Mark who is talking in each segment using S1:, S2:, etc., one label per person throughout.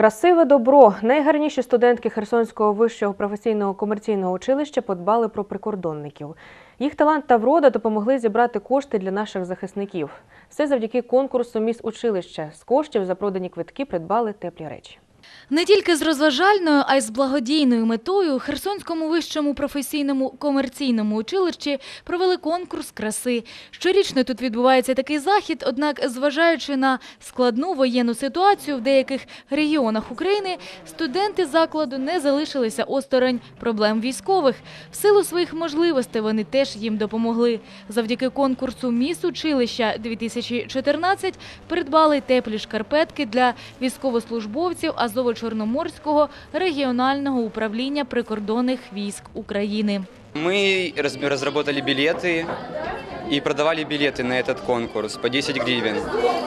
S1: Красиве добро. Найгарніші студентки Херсонського вищого професійного комерційного училища подбали про прикордонників. Їх талант та врода допомогли зібрати кошти для наших захисників. Все завдяки конкурсу міс училища. З коштів за продані квитки придбали теплі речі.
S2: Не тільки з розважальною, а й з благодійною метою Херсонському вищому професійному комерційному училищі провели конкурс краси. Щорічно тут відбувається такий захід, однак, зважаючи на складну воєнну ситуацію в деяких регіонах України, студенти закладу не залишилися осторонь проблем військових. В силу своїх можливостей вони теж їм допомогли. Завдяки конкурсу «Міс училища 2014 придбали теплі шкарпетки для військовослужбовців Азово-Чорноморського регіонального управління прикордонних військ України.
S3: Мы раз- разработали билеты и продавали билеты на этот конкурс по 10 гривен.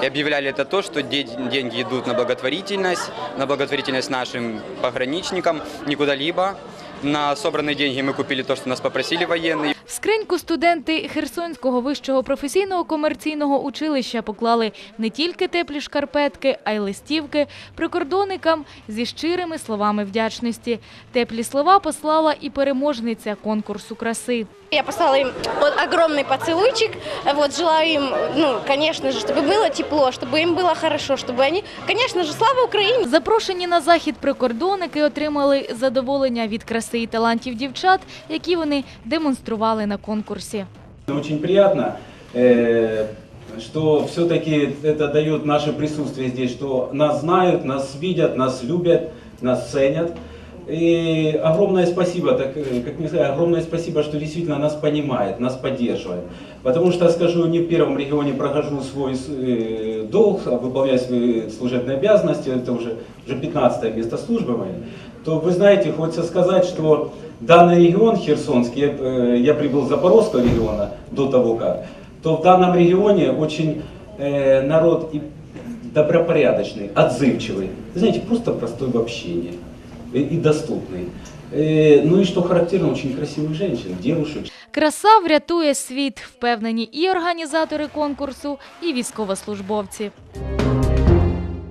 S3: И объявляли это то, что де- деньги идут на благотворительность, на благотворительность нашим пограничникам, не куда-либо. На собранные деньги мы купили то, что нас попросили военные.
S2: В скриньку студенти Херсонського вищого професійного комерційного училища поклали не тільки теплі шкарпетки, а й листівки прикордонникам зі щирими словами вдячності. Теплі слова послала і переможниця конкурсу краси.
S4: Я послала им вот огромный поцелуйчик. Вот желаю им, ну, конечно же, чтобы было тепло, чтобы им было хорошо, чтобы они, конечно же, слава Украине!
S2: Запрошені на захід прикордонники отримали задоволення від краси і талантів дівчат, які вони демонстрували На конкурсі.
S5: Очень приятно, э, что все-таки это дает наше присутствие здесь, что нас знают, нас видят, нас любят, нас ценят. И огромное спасибо, так, э, как мне сказали, огромное спасибо, что действительно нас понимает, нас поддерживает. Потому что, скажу, не в первом регионе прохожу свой э, долг, а выполняю свои служебные обязанности, это уже, уже 15 место службы моей, то вы знаете, хочется сказать, что данный регион Херсонский, я, э, я прибыл с Запорожского региона до того как, то в данном регионе очень э, народ и добропорядочный, отзывчивый, знаете, просто простой в общении и, и доступный. Э, ну и что характерно, очень красивых женщин, девушек.
S2: Краса врятує світ, впевнені і організатори конкурсу, і військовослужбовці.